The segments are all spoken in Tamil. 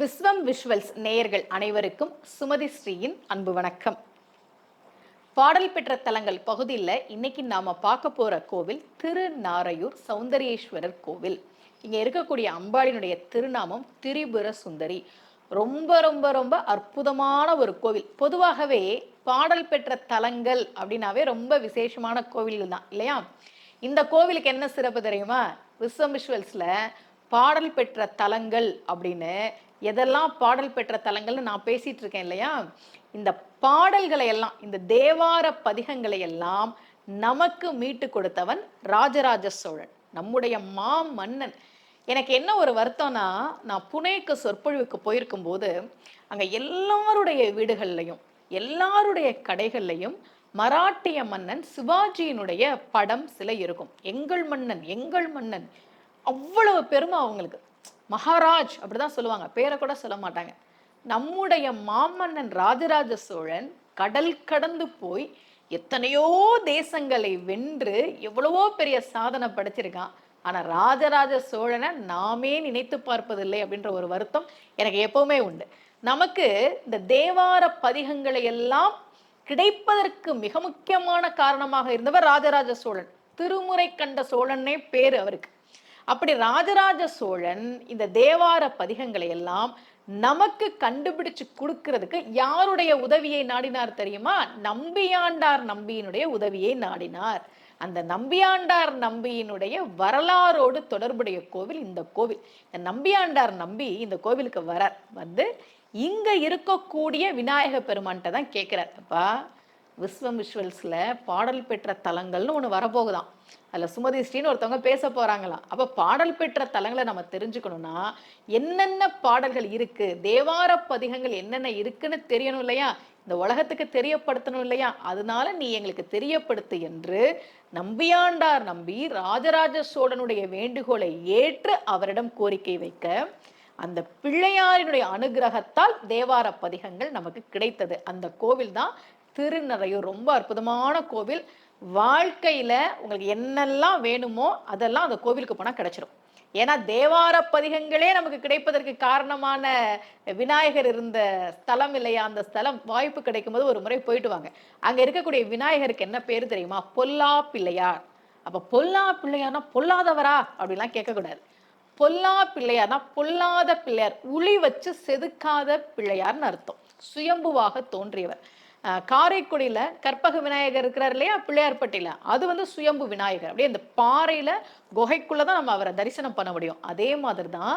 விஸ்வம் விஷுவல்ஸ் நேயர்கள் அனைவருக்கும் சுமதி ஸ்ரீயின் அன்பு வணக்கம். பாடல் பெற்ற தலங்கள் பகுதியில் இன்னைக்கு நாம பார்க்க போற கோவில் திருநாரையூர் சௌந்தரியேஸ்வரர் கோவில். இங்க இருக்கக்கூடிய அம்பாளினுடைய திருநாமம் திரிபுர சுந்தரி. ரொம்ப ரொம்ப ரொம்ப அற்புதமான ஒரு கோவில். பொதுவாகவே பாடல் பெற்ற தலங்கள் அப்படின்னாவே ரொம்ப விசேஷமான கோவில்கள் தான் இல்லையா? இந்த கோவிலுக்கு என்ன சிறப்பு தெரியுமா? விஸ்வம் விஷுவல்ஸில் பாடல் பெற்ற தலங்கள் அப்படின்னு எதெல்லாம் பாடல் பெற்ற தலங்கள்னு நான் பேசிட்டு இருக்கேன் இல்லையா? இந்த பாடல்களை எல்லாம் இந்த தேவார பதிகங்களை எல்லாம் நமக்கு மீட்டு கொடுத்தவன் ராஜராஜ சோழன் நம்முடைய மா மன்னன் எனக்கு என்ன ஒரு வருத்தம்னா நான் புனேக்கு சொற்பொழிவுக்கு போயிருக்கும் போது அங்க எல்லாருடைய வீடுகள்லையும் எல்லாருடைய கடைகள்லையும் மராட்டிய மன்னன் சிவாஜியினுடைய படம் சிலை இருக்கும். எங்கள் மன்னன் எங்கள் மன்னன் அவ்வளவு பெருமை அவங்களுக்கு. மகாராஜ் அப்படிதான் சொல்லுவாங்க. பேரை கூட சொல்ல மாட்டாங்க. நம்முடைய மாமன்னன் ராஜராஜ சோழன் கடல் கடந்து போய் எத்தனையோ தேசங்களை வென்று எவ்வளவோ பெரிய சாதனை படைச்சிருக்கான். ஆனா ராஜராஜ சோழனை நாமே நினைத்து பார்ப்பதில்லை அப்படின்ற ஒரு வருத்தம் எனக்கு எப்பவுமே உண்டு. நமக்கு இந்த தேவார பதிகங்களை எல்லாம் கிடைப்பதற்கு மிக முக்கியமான காரணமாக இருந்தவர் ராஜராஜ சோழன். திருமுறை கண்ட சோழனே பேர் அவருக்கு. அப்படி ராஜராஜ சோழன் இந்த தேவார பதிகங்களை எல்லாம் நமக்கு கண்டுபிடிச்சு கொடுக்கறதுக்கு யாருடைய உதவியை நாடினார் தெரியுமா? நம்பியாண்டார் நம்பியினுடைய உதவியை நாடினார். அந்த நம்பியாண்டார் நம்பியினுடைய வரலாறோடு தொடர்புடைய கோவில் இந்த கோவில். இந்த நம்பியாண்டார் நம்பி இந்த கோவிலுக்கு வரார். வந்து இங்க இருக்கக்கூடிய விநாயக பெருமான்கிட்ட தான் கேட்கிறார் அப்பா விஸ்வம் விஷுவல்ஸ்ல பாடல் பெற்ற தலங்கள்னு ஒன்று வரப்போகுதான் அதில் சுமதி ஸ்ரீன்னு ஒருத்தவங்க பேச போகிறாங்களாம் அப்போ பாடல் பெற்ற தலங்களை நம்ம தெரிஞ்சுக்கணும்னா என்னென்ன பாடல்கள் இருக்குது தேவார பதிகங்கள் என்னென்ன இருக்குன்னு தெரியணும் இல்லையா? இந்த உலகத்துக்கு தெரியப்படுத்தணும் இல்லையா? அதனால நீ எங்களுக்கு தெரியப்படுத்து என்று நம்பியாண்டார் நம்பி ராஜராஜ சோழனுடைய வேண்டுகோளை ஏற்று அவரிடம் கோரிக்கை வைக்க அந்த பிள்ளையாரினுடைய அனுகிரகத்தால் தேவார பதிகங்கள் நமக்கு கிடைத்தது. அந்த கோவில் தான் திருநறையூர். ரொம்ப அற்புதமான கோவில். வாழ்க்கையில் உங்களுக்கு என்னெல்லாம் வேணுமோ அதெல்லாம் அந்த கோவிலுக்கு போனால் கிடச்சிரும். ஏன்னா தேவார பதிகங்களே நமக்கு கிடைப்பதற்கு காரணமான விநாயகர் இருந்த ஸ்தலம் இல்லையா அந்த ஸ்தலம் வாய்ப்பு கிடைக்கும் போது ஒரு முறை போயிட்டு வாங்க. அங்கே இருக்கக்கூடிய விநாயகருக்கு என்ன பேர் தெரியுமா? பொல்லா பிள்ளையார். அப்போ பொல்லா பிள்ளையார்னா பொல்லாதவரா? அப்படிலாம் கேட்கக்கூடாது. பொல்லா பிள்ளையார்னா பொல்லாத பிள்ளையார். உளி வச்சு செதுக்காத பிள்ளையார்னு அர்த்தம். சுயம்புவாக தோன்றியவர். காரைக்குடியில் கற்பக விநாயகர் இருக்கிறார் இல்லையா? பிள்ளையார்பட்டியில் அது வந்து சுயம்பு விநாயகர். அப்படியே இந்த பாறையில் குகைக்குள்ளே தான் நம்ம அவரை தரிசனம் பண்ண முடியும். அதே மாதிரி தான்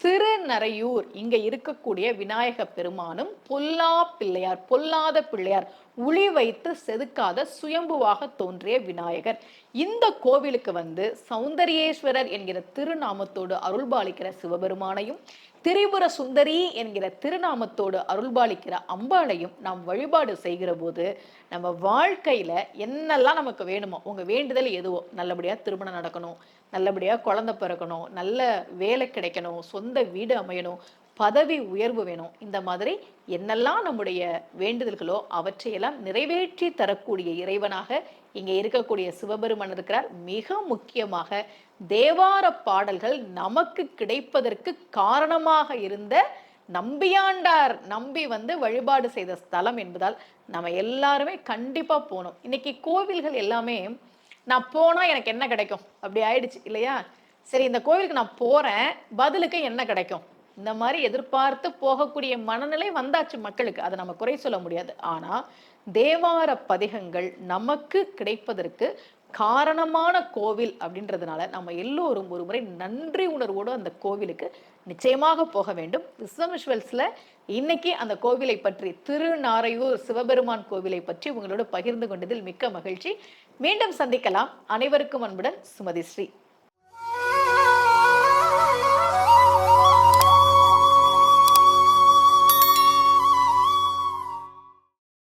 திருநறையூர் இங்கே இருக்கக்கூடிய விநாயக பெருமானும் பொல்லா பிள்ளையார் பொல்லாத பிள்ளையார் உளி வைத்து செதுக்காத சுயம்புவாக தோன்றிய விநாயகர். இந்த கோவிலுக்கு வந்து சௌந்தரியேஸ்வரர் என்கிற திருநாமத்தோடு அருள்பாலிக்கிற சிவபெருமானையும் திரிபுர சுந்தரி என்கிற திருநாமத்தோடு அருள்பாலிக்கிற அம்பாளையும் நாம் வழிபாடு செய்கிற போது நம்ம வாழ்க்கையில என்னெல்லாம் நமக்கு வேணுமோ உங்க வேண்டுதல் எதுவோ நல்லபடியா திருமணம் நடக்கணும் நல்லபடியா குழந்தை பிறக்கணும் நல்ல வேலை கிடைக்கணும் சொந்த வீடு அமையணும் பதவி உயர்வு வேணும். இந்த மாதிரி என்னெல்லாம் நம்முடைய வேண்டுதல்களோ அவற்றையெல்லாம் நிறைவேற்றி தரக்கூடிய இறைவனாக இங்கே இருக்கக்கூடிய சிவபெருமன் இருக்கிறார். மிக முக்கியமாக தேவார பாடல்கள் நமக்கு கிடைப்பதற்கு காரணமாக இருந்த நம்பியாண்டார் நம்பி வந்து வழிபாடு செய்த ஸ்தலம் என்பதால் நம்ம எல்லாருமே கண்டிப்பா போகணும். இன்னைக்கு கோவில்கள் எல்லாமே நான் போனா எனக்கு என்ன கிடைக்கும்? அப்படி ஆயிடுச்சு இல்லையா? சரி இந்த கோவிலுக்கு நான் போறேன் பதிலுக்கு என்ன கிடைக்கும்? இந்த மாதிரி எதிர்பார்த்து போகக்கூடிய மனநிலை வந்தாச்சு மக்களுக்கு. அதை நம்ம குறை சொல்ல முடியாது. ஆனால் தேவார பதிகங்கள் நமக்கு கிடைப்பதற்கு காரணமான கோவில் அப்படின்றதுனால நம்ம எல்லோரும் ஒரு முறை நன்றி உணர்வோடு அந்த கோவிலுக்கு நிச்சயமாக போக வேண்டும். விஸ்வம் விஷுவல்ஸில் இன்னைக்கு அந்த கோவிலை பற்றி திருநாரையூர் சிவபெருமான் கோவிலை பற்றி உங்களோடு பகிர்ந்து கொண்டதில் மிக்க மகிழ்ச்சி. மீண்டும் சந்திக்கலாம். அனைவருக்கும் அன்புடன் சுமதி ஸ்ரீ.